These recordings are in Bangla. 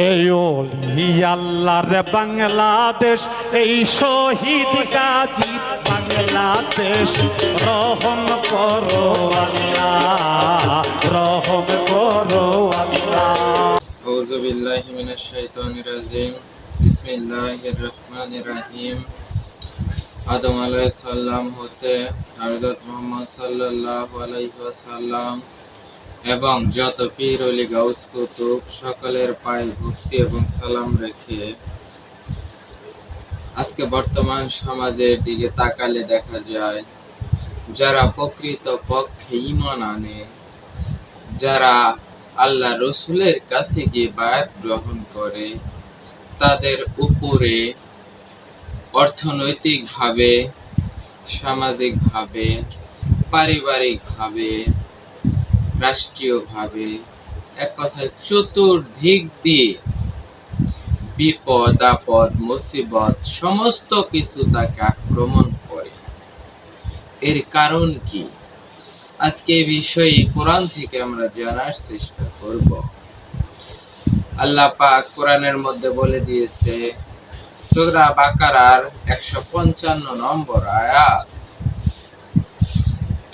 এই ওলি আল্লাহর বাংলাদেশ এই শহীদ গাজী বাংলাদেশ রহম করো আল্লাহ রহম করো আল্লাহ أعوذ بالله من الشيطان الرجيم بسم الله الرحمن الرحيم আদম আলাইহিস সালাম হতে হযরত মুহাম্মদ সাল্লাল্লাহু আলাইহি ওয়াসাল্লাম এবং যত পীর ওলি গাউস, কুতুব সকলের পায়ে ভক্তি এবং সালাম রেখে আজকে বর্তমান সমাজের দিকে তাকালে দেখা যায়, যারা প্রকৃত পক্ষে ঈমান আনে, যারা আল্লাহ রসুলের কাছে গিয়ে বায়াত গ্রহণ করে, তাদের উপরে অর্থনৈতিকভাবে, সামাজিকভাবে, পারিবারিকভাবে রাষ্ট্রীয়ভাবে এক কথায় চতুর্দিক দিয়ে বিপদ, আপদ, মুসিবত, সমস্ত কিছু তাকে আক্রমণ করে। এর কারণ কি? আজকে এই বিষয়ে কোরআন থেকে আমরা জানার চেষ্টা করব। আল্লাহ পাক কোরআনের মধ্যে বলে দিয়েছে, সূরা বাকারার একশো পঞ্চান্ন নম্বর আয়াত,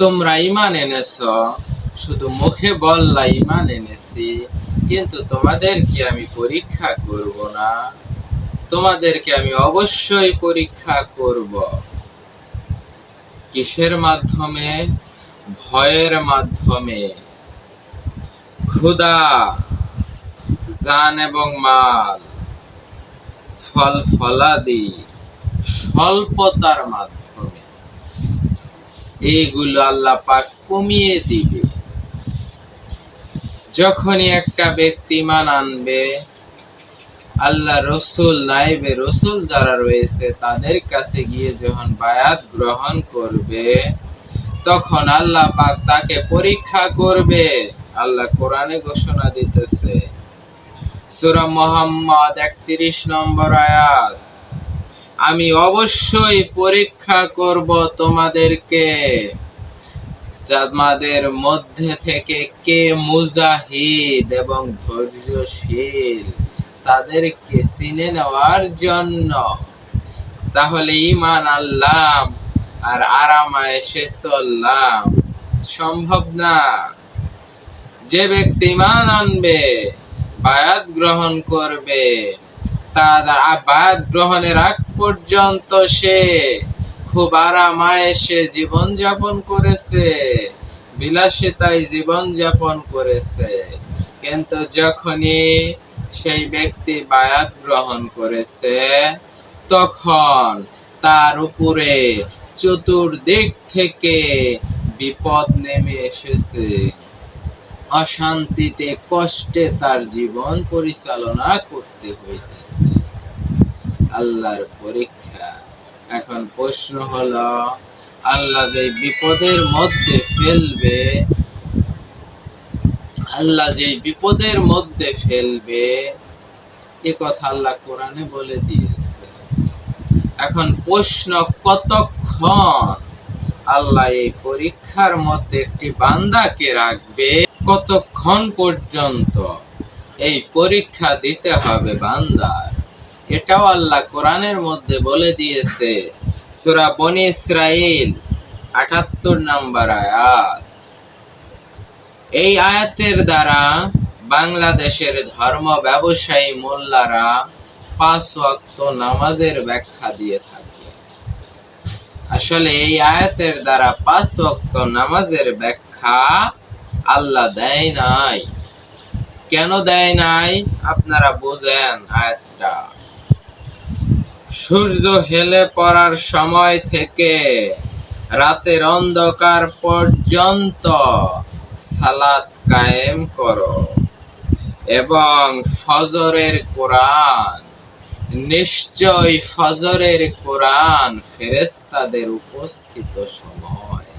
তোমরা ইমান এনেছ শুধু মুখে বললা ইমান এনেছি কিন্তু তোমাদেরকে আমি পরীক্ষা করব না। তোমাদেরকে আমি অবশ্যই পরীক্ষা করব। কিসের মাধ্যমে? ভয়ের মাধ্যমে। ক্ষুধা, জান এবং মাল, ফল ফলাদি, স্বল্পতার মাধ্যমে। এইগুলো আল্লাহ পাক কমিয়ে দিবে। যখনই একটা ব্যক্তি মান আনবে, আল্লাহ রসুল, নাইবে রসুল যারা রয়েছে, তাদের কাছে গিয়ে যখন বায়াত গ্রহণ করবে, তখন আল্লাহ পাক তাকে পরীক্ষা করবে। আল্লাহ কোরআনে ঘোষণা দিতেছে, সূরা মুহাম্মদ 31 নম্বর আয়াত, আমি অবশ্যই পরীক্ষা করব তোমাদেরকে। যাদের মধ্যে থেকে কে মুজাহিদ এবং ধৈর্যশীল? তাদেরকে চিনে নেওয়ার জন্য। তাহলে ইমান আল্লাহ আর আরামায়েশে চললাম সম্ভব না। যে ব্যক্তি ইমান আনবে, বায়াত গ্রহণ করবে, তার বায়াত গ্রহণের আগ পর্যন্ত সে খুব আরামায়েশে জীবন যাপন করেছে, বিলাসিতায় জীবন যাপন করেছে। কিন্তু যখনই সেই ব্যক্তি বায়াত গ্রহণ করেছে, তখন তার উপরে চতুর্দিক থেকে বিপদ নেমে এসেছে। অশান্তিতে কষ্টে তার জীবন পরিচালনা করতে হইতেছে। আল্লাহর পরীক্ষা এখন প্রশ্ন হলো, আল্লাহ যে বিপদের মধ্যে ফেলবে, আল্লাহ যে বিপদের মধ্যে ফেলবে, এ কথা আল্লাহ কোরআনে বলে দিয়েছে। এখন প্রশ্ন কতক্ষণ আল্লাহ এই পরীক্ষার মধ্যে একটি বান্দাকে রাখবে? কতক্ষণ পর্যন্ত এই পরীক্ষা দিতে হবে বান্দার? এটাও আল্লাহ কোরআনের মধ্যে বলে দিয়েছে। সূরা বনি ইসরাইল আটাত্তর নাম্বার আয়াত। এই আয়াতের দ্বারা বাংলাদেশের ধর্ম ব্যবসায়ী মোল্লারা পাঁচ ওয়াক্ত নামাজের ব্যাখ্যা দিয়ে থাকে। আসলে এই আয়াতের দ্বারা পাঁচ ওয়াক্ত নামাজের ব্যাখ্যা আল্লাহ দেয় নাই। কেন দেয় নাই? আপনারা বোঝেন আয়াতটা। সূর্য হেলে পড়ার সময় থেকে রাতের অন্ধকার পর্যন্ত সালাত কায়েম করো। এবং ফজরের কোরআন নিশ্চয় ফজরের কোরআন ফেরেস্তাদের উপস্থিত সময়।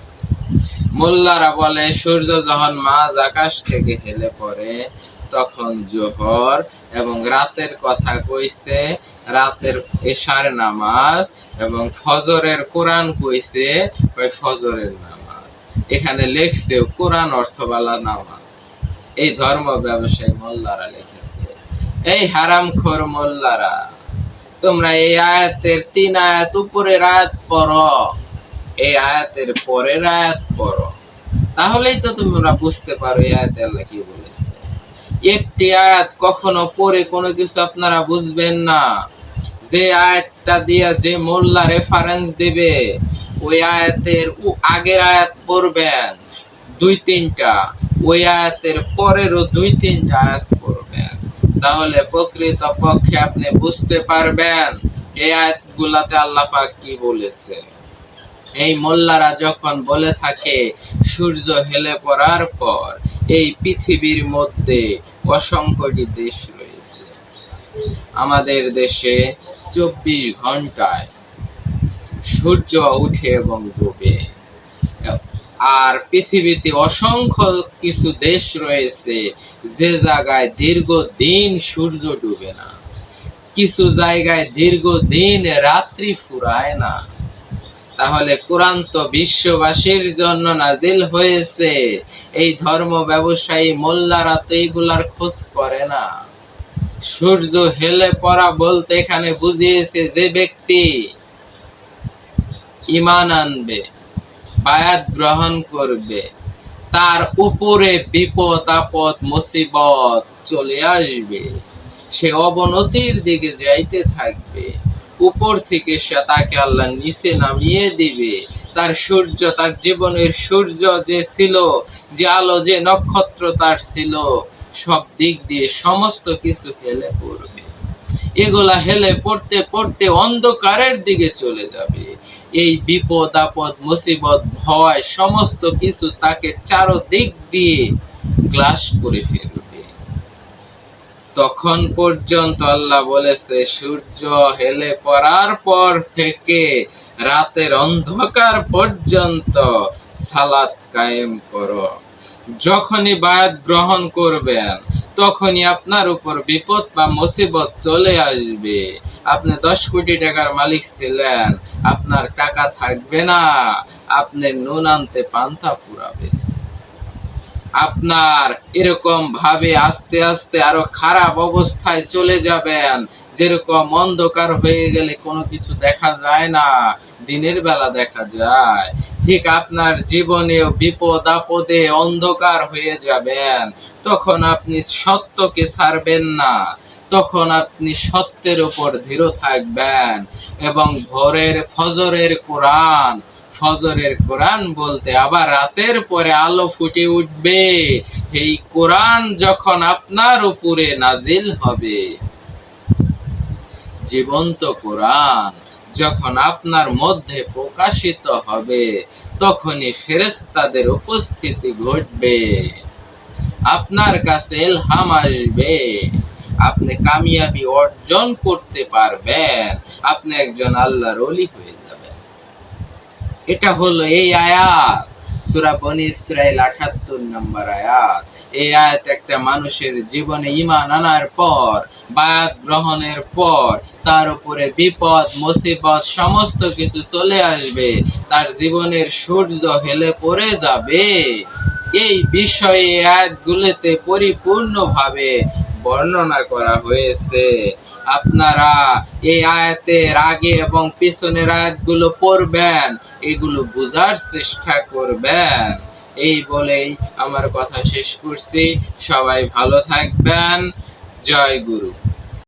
মোল্লারা বলে, সূর্য যখন মাঝ আকাশ থেকে হেলে পড়ে তখন জোহর এবং রাতের কথা কইছে, রাতের এশার নামাজ এবং ফজরের কোরআন কইছে, ওই ফজরের নামাজ। এখানে লেখছে কোরআন অর্থবালা নামাজ। এই ধর্ম ব্যবসায়ী মোল্লারা লিখেছে, এই হারাম খোর মোল্লারা, তোমরা এই আয়াতের তিন আয়াত উপরের আয়াত পড়ো, এই আয়াতের পরের আয়াত পড়ো। তাহলেই তো তোমরা বুঝতে পারো এই আয়াতে আল্লাহ কি বলেছে। একটি আয়াত কখনো পড়ে কোনো কিছু আপনারা বুঝবেন না। যে আয়াতটা দিয়া যে মোল্লা রেফারেন্স দিবে, ওই আয়াতের আগের আয়াত পড়বেন দুই তিনটা, ওই আয়াতের পরেরও দুই তিনটা আয়াত পড়বেন। তাহলে প্রকৃত পক্ষে আপনি বুঝতে পারবেন এই আয়াতগুলাতে আল্লাহ পাক কি বলেছে। এই মোল্লারা যখন বলে থাকে, সূর্য হেলে পড়ার পর এই পৃথিবীর মধ্যে অসংখ্যটি দেশ রয়েছে। আমাদের দেশে চব্বিশ ঘন্টায় সূর্য উঠে এবং ডুবে। আর পৃথিবীতে অসংখ্য কিছু দেশ রয়েছে যে জায়গায় দীর্ঘদিন সূর্য ডুবে না। কিছু জায়গায় দীর্ঘদিন রাত্রি ফুরায় না। তাহলে কোরআন তো বিশ্ববাসীর জন্য নাজিল হয়েছে। এই ধর্ম ব্যবসায়ী মোল্লারা তো এইগুলার খোঁজ করে না। সূর্য হেলে পড়া বলতে এখানে বুঝিয়েছে যে ব্যক্তি ইমান আনবে, বায়াত গ্রহণ করবে, তার উপরে বিপদ, আপদ, মুসিবত চলে আসবে। সে অবনতির দিকে যাইতে থাকবে। উপর থেকে সে তাকে আল্লাহ নিচে নামিয়ে দিবে। তার সূর্য, তার জীবনের সূর্য যে ছিল, যে আলো, যে নক্ষত্র তার ছিল, সব দিক দিয়ে সমস্ত কিছু হেলে পড়বে। এগুলা হেলে পড়তে পড়তে অন্ধকারের দিকে চলে যাবে। এই বিপদ, আপদ, মুসিবত, ভয়, সমস্ত কিছু তাকে চারদিক দিয়ে গ্লাস করে ফেলবে। তখন পর্যন্ত আল্লাহ বলেছে, সূর্য হেলে পড়ার পর থেকে রাতের অন্ধকার পর্যন্ত সালাত কায়েম করো। যখনই বায়াত গ্রহণ করবেন, তখনই আপনার উপর বিপদ বা মুসিবত চলে আসবে। আপনি দশ কোটি টাকার মালিক ছিলেন, আপনার টাকা থাকবে না। আপনি নুন আনতে পান্তা ফুরাবে আপনার এরকম ভাবে আস্তে আস্তে আরও খারাপ অবস্থায় চলে যাবেন। যেরকম অন্ধকার হয়ে গেলে কোনো কিছু দেখা যায় না, দিনের বেলা দেখা যায়। ঠিক আপনার জীবনেও বিপদ আপদে অন্ধকার হয়ে যাবেন। তখন আপনি সত্যকে ছাড়বেন না। তখন আপনি সত্যের উপর দৃঢ় থাকবেন এবং ভোরের ফজরের কোরআন ফজরের কোরআন বলতে আবার রাতের পরে আলো ফুটে উঠবে। এই কোরআন যখন আপনার উপরে নাজিল হবে, জীবন্ত কোরআন যখন আপনার মধ্যে প্রকাশিত হবে, তখনই ফেরেস্তাদের উপস্থিতি ঘটবে। আপনার কাছে এলহাম আসবে। আপনি কামিয়াবি অর্জন করতে পারবেন। আপনি একজন আল্লাহর অলি হয়ে যাবেন। এটা হলো এই আয়াত। সূরা বনি ইসরাইল 78 নম্বর আয়াত। এই আয়াত একটা মানুষের জীবনে ঈমান আনার পর, বায়াত গ্রহণের পর, তার উপরে বিপদ, মুসিবত, সমস্ত কিছু চলে আসবে। তার জীবনের সূর্য হেলে পড়ে যাবে। এই বিষয়ে আয়াতগুলোতে পরিপূর্ণভাবে বর্ণনা করা হয়েছে। আপনারা এই আয়াতের আগে এবং পিছনের আয়াতগুলো পড়বেন, এগুলো বোঝার চেষ্টা করবেন। এই বলেই আমার কথা শেষ করছি। সবাই ভালো থাকবেন। জয় গুরু।